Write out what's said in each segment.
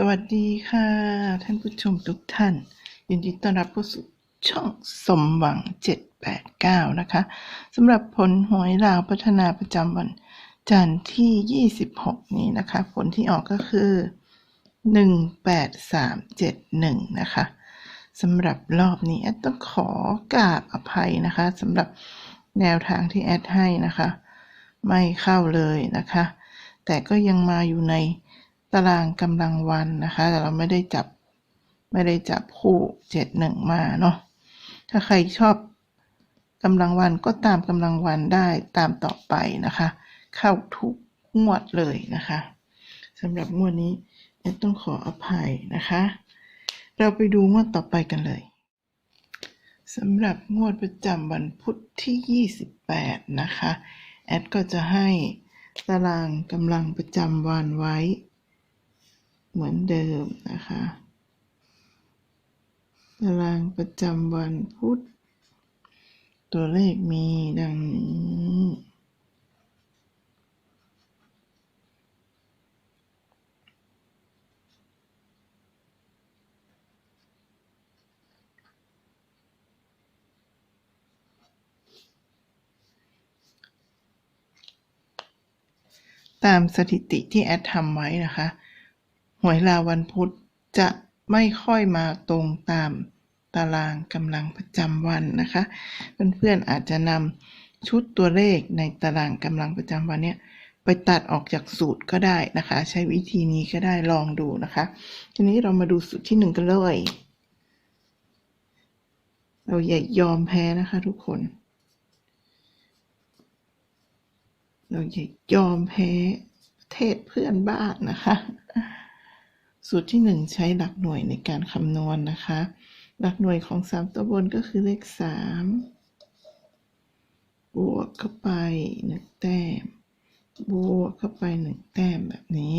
สวัสดีค่ะ ท่านผู้ชมทุกท่าน ยินดีต้อนรับเข้าสู่ช่องสมหวัง 789 นะคะสำหรับผลหวยลาวพัฒนาประจำวันจันทร์ที่ 26 นี้นะคะ ผลที่ออกก็คือ 18371 นะคะสำหรับรอบนี้แอดต้องขอกราบอภัยนะคะสำหรับแนวทางที่แอดให้นะคะ ไม่เข้าเลยนะคะ แต่ก็ยังมาอยู่ในารางกำลังวันนะคะ แต่เราไม่ได้จับไม่ได้จับคู่เจ็ดหนึ่งมาเนาะถ้าใครชอบกำลังวันก็ตามกำลังวันได้ตามต่อไปนะคะ เข้าทุกงวดเลยนะคะสำหรับงวดนี้แอดต้องขออภัยนะคะ เราไปดูงวดต่อไปกันเลยสำหรับงวดประจำวันพุธที่ 28 นะคะ แอดก็จะให้ตารางกำลังประจำวันไว้ เหมือนเดิมนะคะตารางประจำวันพุธ ตัวเลขมีดังนี้ตามสถิติที่แอดทำไว้นะคะ วยลาวันพุธจะไม่ค่อยมาตรงตามตารางกำลังประจำวันนะคะ เพื่อนๆอาจจะนำชุดตัวเลขในตารางกำลังประจำวันเนี้ยไปตัดออกจากสูตรก็ได้นะคะ ใช้วิธีนี้ก็ได้ลองดูนะคะ ทีนี้เรามาดูสูตรที่หนึ่งกันเลย เราอย่ายอมแพ้นะคะทุกคน เราอย่ายอมแพ้ประเทศเพื่อนบ้านนะคะ สูตรที่หนึ่งใช้หลักหน่วยในการคำนวณนะคะ หลักหน่วยของสามตัวบนก็คือเลขสามบวกเข้าไปหนึ่งแต้ม บวกเข้าไปหนึ่งแต้มแบบนี้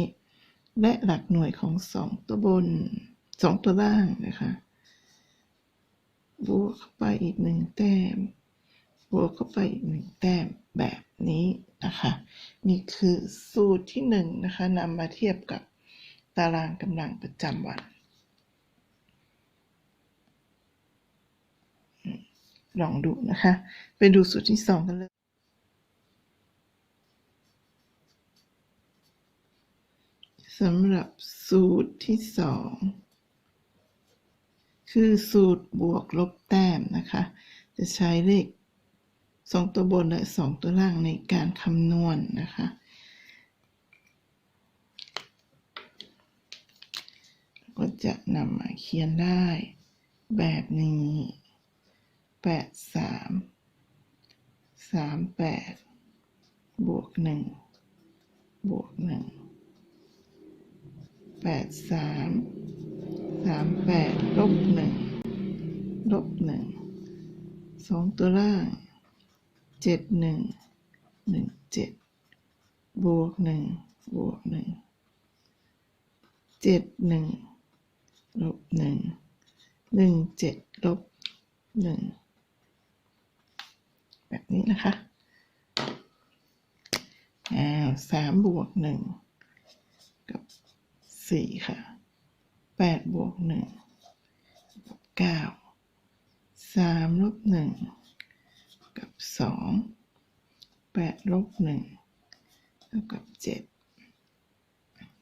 และหลักหน่วยของสองตัวบนสองตัวล่างนะคะ บวกเข้าไปอีกหนึ่งแต้ม บวกเข้าไปอีกหนึ่งแต้มแบบนี้นะคะ นี่คือสูตรที่หนึ่งนะคะนำมาเทียบกับ ตารางกำลังประจำวัน ลองดูนะคะ ไปดูสูตรที่สองกันเลย สำหรับสูตรที่สองคือสูตรบวกลบแต้มนะคะ จะใช้เลขสองตัวบนและสองตัวล่างในการคำนวณนะคะ ก็จะนำมาเขียนได้ แบบนี้ แปดสามสามแปดบวกหนึ่งบวกหนึ่งแปดสามสามแปดลบหนึ่งลบหนึ่งสองตัวล่างเจ็ดหนึ่งหนึ่งเจ็ดบวกหนึ่งบวกหนึ่งเจ็ดหนึ่ง ลบหนึ่งหนึ่งเจ็ดลบหนึ่งแบบนี้นะคะอ้าวสามบวกหนึ่งกับสี่ค่ะแปดบวกหนึ่งกับเก้าสามลบหนึ่งกับสองแปดลบหนึ่งเท่ากับเจ็ด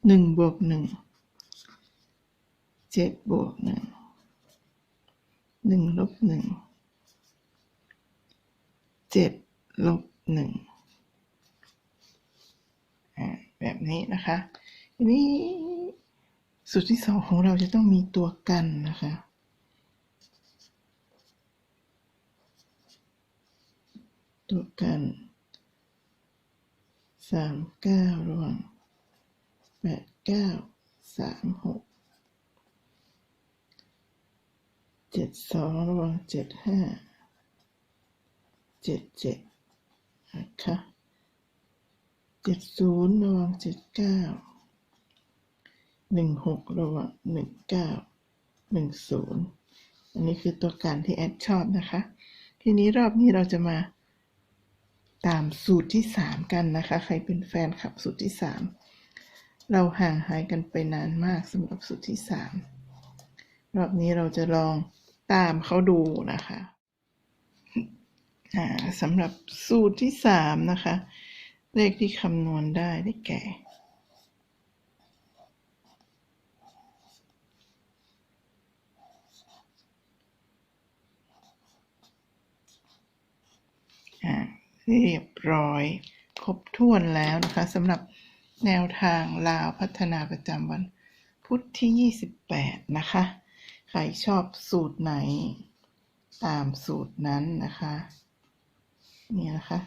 หนึ่งบวกหนึ่ง เจ็ดบวกหนึ่งหนึ่งลบหนึ่งเจ็ดลบหนึ่งอ่าแบบนี้นะคะทีนี้สูตรที่สองของเราจะต้องมีตัวกันนะคะตัวกันสามเก้าระหว่างแปดเก้าสามหก เจ็ดสองระหว่างเจ็ดห้าเจ็ดเจ็ดนะคะเจ็ดศูนย์ระหว่างเจ็ดเก้าหนึ่งหกระหว่างหนึ่งเก้าหนึ่งศูนย์อันนี้คือตัวการที่แอดชอบนะคะ ทีนี้รอบนี้เราจะมาตามสูตรที่สามกันนะคะ ใครเป็นแฟนคลับสูตรที่สามเราห่างหายกันไปนานมากสำหรับสูตรที่สามรอบนี้เราจะลอง ตามเขาดูนะคะอ่าสำหรับสูตรที่สามนะคะ เลขที่คำนวณได้ได้แก่อ่าเรียบร้อยครบถ้วนแล้วนะคะสำหรับแนวทางลาวพัฒนาประจำวันพุธที่ 28 นะคะ รชอบสูตรไหน ตามสูตรนั้นนะคะนี่นะคะ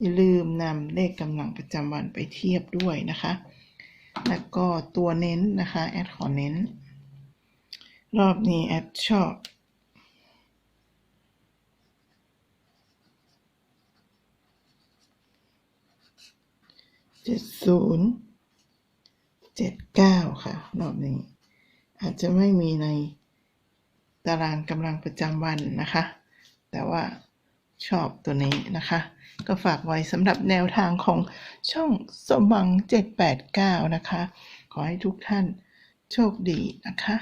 อย่าลืมนำเลขกำลังประจำวันไปเทียบด้วยนะคะ แล้วก็ตัวเน้นนะคะ แอดขอเน้น รอบนี้แอดชอบเจ็ดศูนย์เจ็ดเก้าค่ะ รอบนี้ อาจจะไม่มีใน ตารางกำลังประจำวันนะคะ แต่ว่าชอบตัวนี้นะคะ ก็ฝากไว้สำหรับแนวทางของช่องสมบัง 789 นะคะ ขอให้ทุกท่านโชคดีนะคะ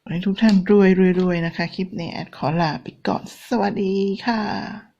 ขอให้ทุกท่านรวยรวยรวยนะคะ คลิปนี้แอดขอลาไปก่อน สวัสดีค่ะ